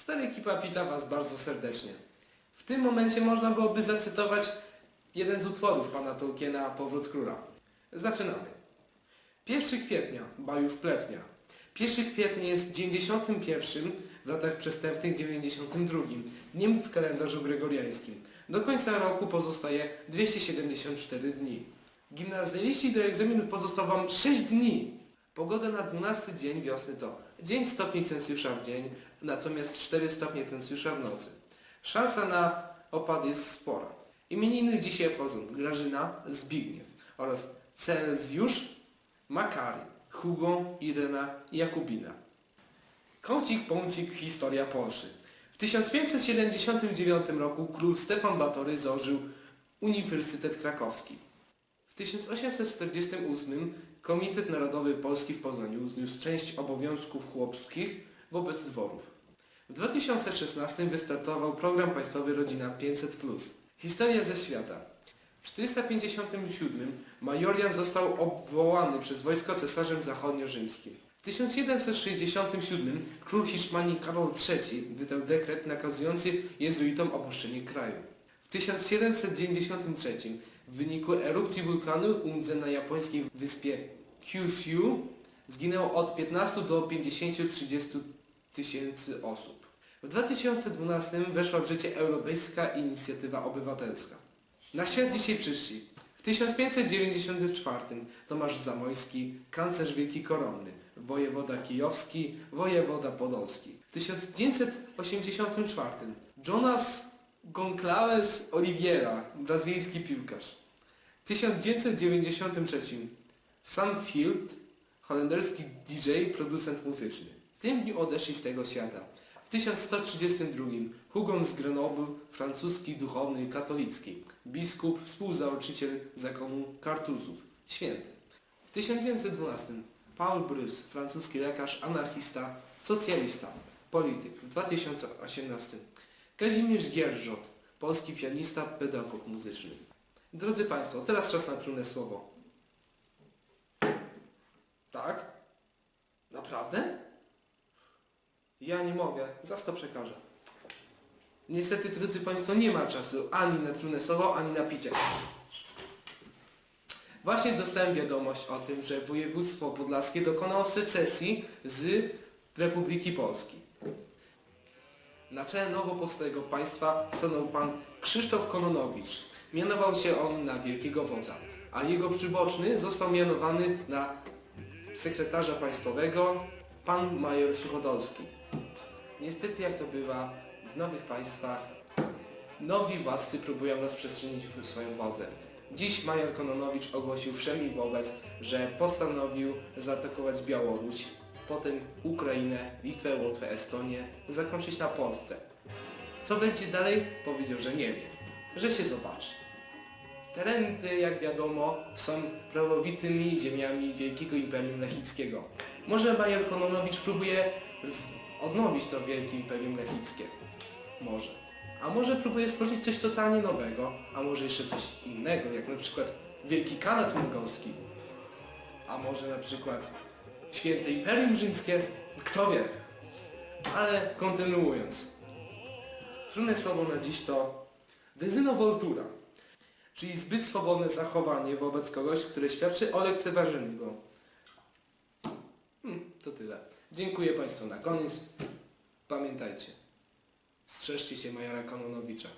Stara ekipa wita Was bardzo serdecznie. W tym momencie można byłoby zacytować jeden z utworów pana Tolkiena Powrót Króla. Zaczynamy. 1 kwietnia, Bajów Pletnia. 1 kwietnia jest 91 w latach przestępnych 92 dniem w kalendarzu gregoriańskim. Do końca roku pozostaje 274 dni. Gimnazjaliści do egzaminów pozostało Wam 6 dni. Pogoda na 12 dzień wiosny to dzień stopni Celsjusza w dzień, natomiast 4 stopnie Celsjusza w nocy. Szansa na opad jest spora. Imieniny dzisiaj obchodzą Grażyna, Zbigniew oraz Celsjusz, Makary, Hugo, Irena Jakubina. Kącik, pącik, historia Polszy. W 1579 roku król Stefan Batory założył Uniwersytet Krakowski. W 1848 Komitet Narodowy Polski w Poznaniu zniósł część obowiązków chłopskich wobec dworów. W 2016 wystartował program państwowy Rodzina 500+. Historia ze świata. W 457 Majorian został obwołany przez wojsko cesarzem zachodnio-rzymskim. W 1767 król Hiszpanii Karol III wydał dekret nakazujący jezuitom opuszczenie kraju. W 1793 w wyniku erupcji wulkanu Umze na japońskiej wyspie Kyushu zginęło od 15 do 50-30 tysięcy osób. W 2012 weszła w życie Europejska Inicjatywa Obywatelska. Na świat dzisiaj przyszli. W 1594 Tomasz Zamojski, kanclerz Wielki Koronny, wojewoda kijowski, wojewoda podolski. W 1984 Jonas Goncalves Oliveira, brazylijski piłkarz. W 1993 Sam Field, holenderski DJ, producent muzyczny. W tym dniu odeszli z tego świata. W 1132 Hugon z Grenoble, francuski duchowny katolicki, biskup, współzałożyciel zakonu Kartuzów, święty. W 1912 Paul Bruce, francuski lekarz, anarchista, socjalista, polityk. W 2018 Kazimierz Gierżot, polski pianista, pedagog muzyczny. Drodzy Państwo, teraz czas na trudne słowo. Tak? Naprawdę? Ja nie mogę, za to przekażę. Niestety, drodzy Państwo, nie ma czasu ani na trudne słowo, ani na picie. Właśnie dostałem wiadomość o tym, że województwo podlaskie dokonało secesji z Republiki Polski. Na czele nowo powstałego państwa stanął pan Krzysztof Kononowicz. Mianował się on na wielkiego wodza, a jego przyboczny został mianowany na sekretarza państwowego pan major Suchodolski. Niestety jak to bywa w nowych państwach, nowi władcy próbują rozprzestrzenić swoją wodzę. Dziś major Kononowicz ogłosił wszemi wobec, że postanowił zaatakować Białoruś, potem Ukrainę, Litwę, Łotwę, Estonię, zakończyć na Polsce. Co będzie dalej? Powiedział, że nie wie, że się zobaczy. Tereny te, jak wiadomo, są prawowitymi ziemiami Wielkiego Imperium Lechickiego. Może major Kononowicz próbuje odnowić to Wielkie Imperium Lechickie. Może. A może próbuje stworzyć coś totalnie nowego, a może jeszcze coś innego, jak na przykład Wielki Kanat Mongolski. A może na przykład Święte Imperium Rzymskie? Kto wie? Ale kontynuując. Trudne słowo na dziś to dezynowoltura, czyli zbyt swobodne zachowanie wobec kogoś, które świadczy o lekceważeniu go. Hmm, to tyle. Dziękuję Państwu na koniec. Pamiętajcie, strzeżcie się majora Kononowicza.